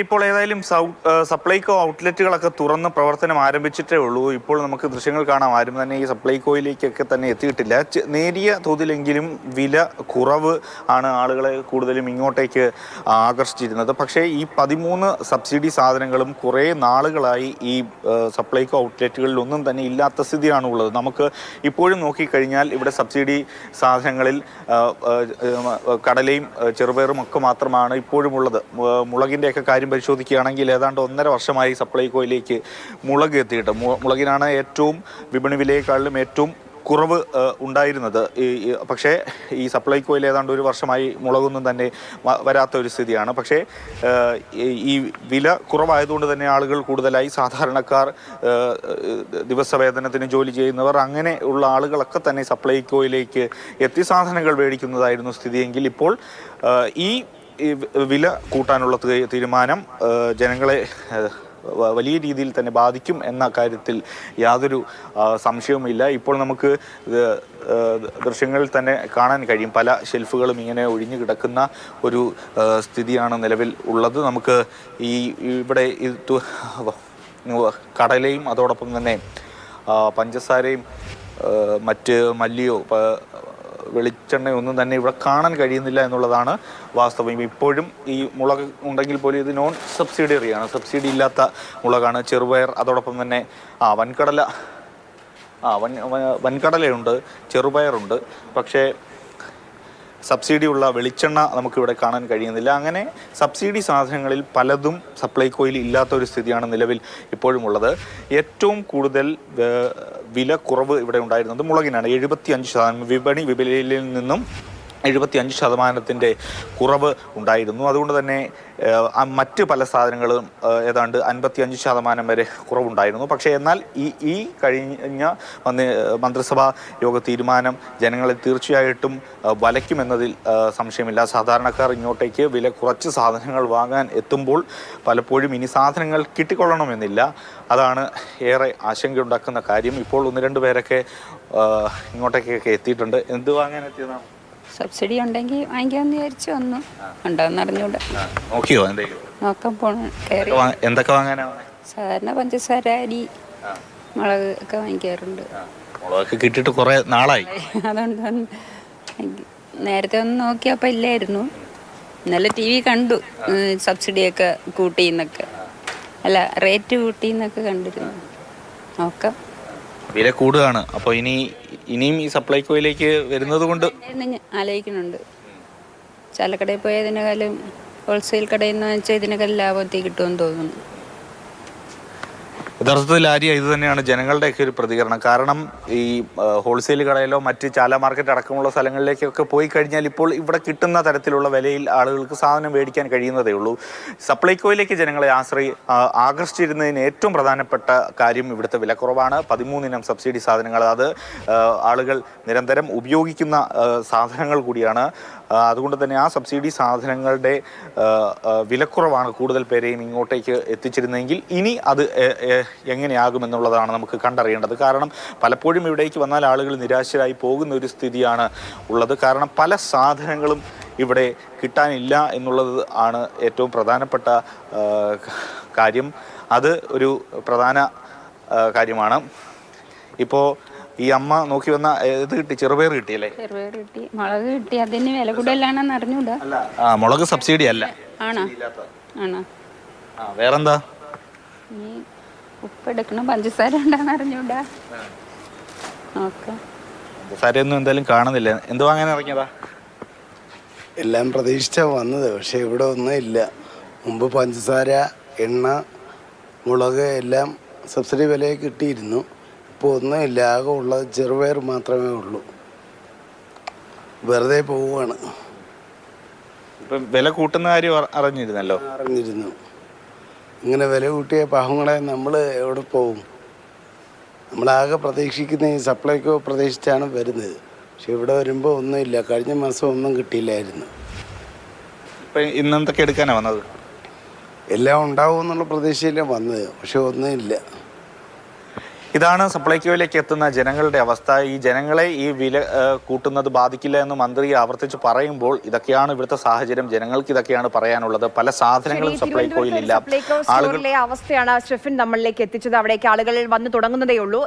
ഇപ്പോൾ ഏതായാലും സപ്ലൈകോ ഔട്ട്ലെറ്റുകളൊക്കെ തുറന്ന് പ്രവർത്തനം ആരംഭിച്ചിട്ടേ ഉള്ളൂ. ഇപ്പോൾ നമുക്ക് ദൃശ്യങ്ങൾ കാണാം. ആരും തന്നെ ഈ സപ്ലൈകോയിലേക്കൊക്കെ തന്നെ എത്തിയിട്ടില്ല. നേരിയ തോതിലെങ്കിലും വില കുറവ് ആണ് ആളുകളെ കൂടുതലും ഇങ്ങോട്ടേക്ക് ആകർഷിച്ചിരുന്നത്. പക്ഷേ ഈ പതിമൂന്ന് സബ്സിഡി സാധനങ്ങളും കുറേ നാളുകളായി ഈ സപ്ലൈകോ ഔട്ട്ലെറ്റുകളിൽ ഒന്നും തന്നെ ഇല്ലാത്ത സ്ഥിതിയാണ് ഉള്ളത്. നമുക്ക് ഇപ്പോഴും നോക്കിക്കഴിഞ്ഞാൽ ഇവിടെ സബ്സിഡി സാധനങ്ങളിൽ കടലയും ചെറുപയറും ഒക്കെ മാത്രമാണ് ഇപ്പോഴും ഉള്ളത്. മുളകിന്റെയൊക്കെ കാര്യം പരിശോധിക്കുകയാണെങ്കിൽ ഏതാണ്ട് ഒന്നര വർഷമായി സപ്ലൈകോയിലേക്ക് മുളക് എത്തിയിട്ട് മുളകിനാണ് ഏറ്റവും വിപണി വിലയേക്കാളിലും ഏറ്റവും കുറവ് ഉണ്ടായിരുന്നത്. ഈ പക്ഷേ ഈ സപ്ലൈകോയിൽ ഏതാണ്ട് ഒരു വർഷമായി മുളകൊന്നും തന്നെ വരാത്ത ഒരു സ്ഥിതിയാണ്. പക്ഷേ ഈ- വില കുറവായതുകൊണ്ട് തന്നെ ആളുകൾ കൂടുതലായി സാധാരണക്കാർ ദിവസവേതനത്തിന് ജോലി ചെയ്യുന്നവർ അങ്ങനെ ഉള്ള ആളുകളൊക്കെ തന്നെ സപ്ലൈകോയിലേക്ക് എത്തി സാധനങ്ങൾ മേടിക്കുന്നതായിരുന്നു സ്ഥിതിയെങ്കിൽ ഇപ്പോൾ ഈ ഈ വില കൂട്ടാനുള്ള തീരുമാനം ജനങ്ങളെ വലിയ രീതിയിൽ തന്നെ ബാധിക്കും എന്ന കാര്യത്തിൽ യാതൊരു സംശയവുമില്ല. ഇപ്പോൾ നമുക്ക് ദൃശ്യങ്ങളിൽ തന്നെ കാണാൻ കഴിയും. പല ഷെൽഫുകളും ഇങ്ങനെ ഒഴിഞ്ഞു കിടക്കുന്ന ഒരു സ്ഥിതിയാണ് നിലവിൽ ഉള്ളത്. നമുക്ക് ഈ ഇവിടെ കടലയും അതോടൊപ്പം തന്നെ പഞ്ചസാരയും മറ്റ് മല്ലിയോ വെളിച്ചെണ്ണ ഒന്നും തന്നെ ഇവിടെ കാണാൻ കഴിയുന്നില്ല എന്നുള്ളതാണ് വാസ്തവം. ഇപ്പോഴും ഈ മുളക് ഉണ്ടെങ്കിൽ പോലും ഇത് നോൺ സബ്സിഡിയറിയാണ് സബ്സിഡി ഇല്ലാത്ത മുളകാണ്. ചെറുപയർ അതോടൊപ്പം തന്നെ ആ വൻകടല ആ വൻ വൻകടലയുണ്ട് ചെറുപയറുണ്ട്. പക്ഷേ സബ്സിഡിയുള്ള വെളിച്ചെണ്ണ നമുക്കിവിടെ കാണാൻ കഴിയുന്നില്ല. അങ്ങനെ സബ്സിഡി സാധനങ്ങളിൽ പലതും സപ്ലൈകോയിൽ ഇല്ലാത്ത ഒരു സ്ഥിതിയാണ് നിലവിൽ ഇപ്പോഴുമുള്ളത് ഏറ്റവും കൂടുതൽ വില കുറവ് ഇവിടെ ഉണ്ടായിരുന്നത് മുളകിനാണ്. എഴുപത്തി അഞ്ച് ശതമാനം വിപണി വിപണിയിൽ നിന്നും എഴുപത്തി അഞ്ച് ശതമാനത്തിന്റെ കുറവ് ഉണ്ടായിരുന്നു. അതുകൊണ്ട് തന്നെ മറ്റ് പല സാധനങ്ങളും ഏതാണ്ട് അൻപത്തി അഞ്ച് ശതമാനം വരെ കുറവുണ്ടായിരുന്നു. പക്ഷേ എന്നാൽ ഈ ഈ കഴിഞ്ഞ മന്ത്രിസഭാ യോഗ തീരുമാനം ജനങ്ങളെ തീർച്ചയായിട്ടും വലയ്ക്കുമെന്നതിൽ സംശയമില്ല. സാധാരണക്കാർ ഇങ്ങോട്ടേക്ക് വില കുറച്ച് സാധനങ്ങൾ വാങ്ങാൻ എത്തുമ്പോൾ പലപ്പോഴും ഇനി സാധനങ്ങൾ കിട്ടിക്കൊള്ളണമെന്നില്ല. അതാണ് ഏറെ ആശങ്കയുണ്ടാക്കുന്ന കാര്യം. ഇപ്പോൾ ഒന്ന് രണ്ട് പേരൊക്കെ ഇങ്ങോട്ടേക്കൊക്കെ എത്തിയിട്ടുണ്ട്. എന്ത് വാങ്ങാൻ എത്തിയതാണ് സബ്സിഡി ഉണ്ടെങ്കിൽ വാങ്ങിക്കാമെന്ന് വിചാരിച്ചു വന്നു. ഉണ്ടോന്ന് അറിഞ്ഞൂടെ. നോക്കിയോ നോക്കാൻ പോണ. കയറി. എന്തൊക്കെ വാങ്ങാനാ സാധാരണ പഞ്ചസാര അരി മുളക് ഒക്കെ വാങ്ങിക്കാറുണ്ട്. കിട്ടിട്ട് കിട്ടിയിട്ട് കുറെ നാളായി. അതുകൊണ്ട് നേരത്തെ ഒന്ന് നോക്കിയപ്പോൾ ഇല്ലായിരുന്നു. ഇന്നലെ ടി വി കണ്ടു സബ്സിഡി സബ്സിഡിയൊക്കെ കൂട്ടിന്നൊക്കെ. അല്ല റേറ്റ് കൂട്ടിന്നൊക്കെ കണ്ടിരുന്നു. നോക്കാം. വില കൂടുകയാണ്. അപ്പോൾ ഇനി ഇനിയും ഈ സപ്ലൈകോയിലേക്ക് വരുന്നത് കൊണ്ട് ആലോചിക്കുന്നുണ്ട്. ചാലക്കടയിൽ പോയ ഇതിനേക്കാളും ഹോൾസെയിൽ കടയിൽ നിന്ന് വെച്ചാൽ ഇതിനേക്കാളും ലാഭത്തിൽ കിട്ടുമെന്ന് തോന്നുന്നു. യഥാർത്ഥത്തിൽ ആര്യ ഇത് തന്നെയാണ് ജനങ്ങളുടെയൊക്കെ ഒരു പ്രതികരണം. കാരണം ഈ ഹോൾസെയിൽ കടയിലോ മറ്റ് ചാല മാർക്കറ്റ് അടക്കമുള്ള സ്ഥലങ്ങളിലേക്കൊക്കെ പോയി കഴിഞ്ഞാൽ ഇപ്പോൾ ഇവിടെ കിട്ടുന്ന തരത്തിലുള്ള വിലയിൽ ആളുകൾക്ക് സാധനം മേടിക്കാൻ കഴിയുന്നതേ ഉള്ളൂ. സപ്ലൈകോയിലേക്ക് ജനങ്ങളെ ആശ്രയി ആകർഷിച്ചിരുന്നതിന് ഏറ്റവും പ്രധാനപ്പെട്ട കാര്യം ഇവിടുത്തെ വിലക്കുറവാണ് പതിമൂന്നിനം സബ്സിഡി സാധനങ്ങൾ അത് ആളുകൾ നിരന്തരം ഉപയോഗിക്കുന്ന സാധനങ്ങൾ കൂടിയാണ്. അതുകൊണ്ട് തന്നെ ആ സബ്സിഡി സാധനങ്ങളുടെ വിലക്കുറവാണ് കൂടുതൽ പേരെയും ഇങ്ങോട്ടേക്ക് എത്തിച്ചിരുന്നതെങ്കിൽ ഇനി അത് എങ്ങനെയാകുമെന്നുള്ളതാണ് നമുക്ക് കണ്ടറിയേണ്ടത്. കാരണം പലപ്പോഴും ഇവിടേക്ക് വന്നാൽ ആളുകൾ നിരാശരായി പോകുന്ന ഒരു സ്ഥിതിയാണ് ഉള്ളത്. കാരണം പല സാധനങ്ങളും ഇവിടെ കിട്ടാനില്ല എന്നുള്ളത് ആണ് ഏറ്റവും പ്രധാനപ്പെട്ട കാര്യം. അത് ഒരു പ്രധാന കാര്യമാണ്. ഇപ്പോൾ ഈ അമ്മ നോക്കി വന്ന ഇത് കിട്ടി? ചെറുപയർ കിട്ടിയല്ലേ ചെറുപയർ കിട്ടി. മുളക് കിട്ടി. അതിന് വില കൂടുതലാണെന്ന് അറിഞ്ഞൂടാ? അല്ല. ആ മുളക് സബ്സിഡി അല്ല. ആണോ? ആണോ? വേറെന്താ? ഉപ്പ് എടുക്കണം. പഞ്ചസാര ഉണ്ടെന്ന് അറിഞ്ഞൂടാ. നോക്കാം. സാരൊന്നും എന്തായാലും കാണുന്നില്ല. എന്ത് വാങ്ങാൻ ഇറങ്ങിയതാ? എല്ലാം പ്രതീക്ഷിച്ച വന്നത് പക്ഷെ ഇവിടെ ഒന്നും ഇല്ല. മുമ്പ് പഞ്ചസാര എണ്ണ മുളക് എല്ലാം സബ്സിഡി വിലയിൽ കിട്ടിയിരുന്നു. ഇപ്പോൾ ഒന്നുമില്ല ആകെ ഉള്ളത് ചെറുപയർ മാത്രമേ ഉള്ളൂ. വെറുതെ പോവുകയാണ് ഇപ്പൊ വില കൂട്ടുന്ന കാര്യം അറി- അറിഞ്ഞിരുന്നല്ലോ? അറിഞ്ഞിരുന്നു. ഇങ്ങനെ വില കൂട്ടിയ പാവങ്ങളെ നമ്മൾ എവിടെ പോകും നമ്മളാകെ പ്രതീക്ഷിക്കുന്ന ഈ സപ്ലൈക്കോ പ്രതീക്ഷിച്ചാണ് വരുന്നത്. പക്ഷെ ഇവിടെ വരുമ്പോൾ ഒന്നുമില്ല. കഴിഞ്ഞ മാസം ഒന്നും കിട്ടിയില്ലായിരുന്നു. ഇപ്പൊ ഇന്നെന്തൊക്കെ എടുക്കാനാണ് വന്നത്? എല്ലാം ഉണ്ടാവും എന്നുള്ള പ്രതീക്ഷയിലാണ് വന്നത്. പക്ഷെ ഒന്നുമില്ല. ഇതാണ് സപ്ലൈകോയിലേക്ക് എത്തുന്ന ജനങ്ങളുടെ അവസ്ഥ. ഈ ജനങ്ങളെ ഈ വില കൂട്ടുന്നത് ബാധിക്കില്ല എന്ന് മന്ത്രി ആവർത്തിച്ച് പറയുമ്പോൾ ഇതൊക്കെയാണ് ഇവിടുത്തെ സാഹചര്യം. ജനങ്ങൾക്ക് ഇതൊക്കെയാണ് പറയാനുള്ളത്. പല സാധനങ്ങളും തിരുവനന്തപുരത്തെ ഇല്ല അവസ്ഥയാണ് ഷെഫിൻ നമ്മളിലേക്ക് എത്തിച്ചത്. അവിടേക്ക് ആളുകൾ വന്നു തുടങ്ങുന്നതേ ഉള്ളൂ.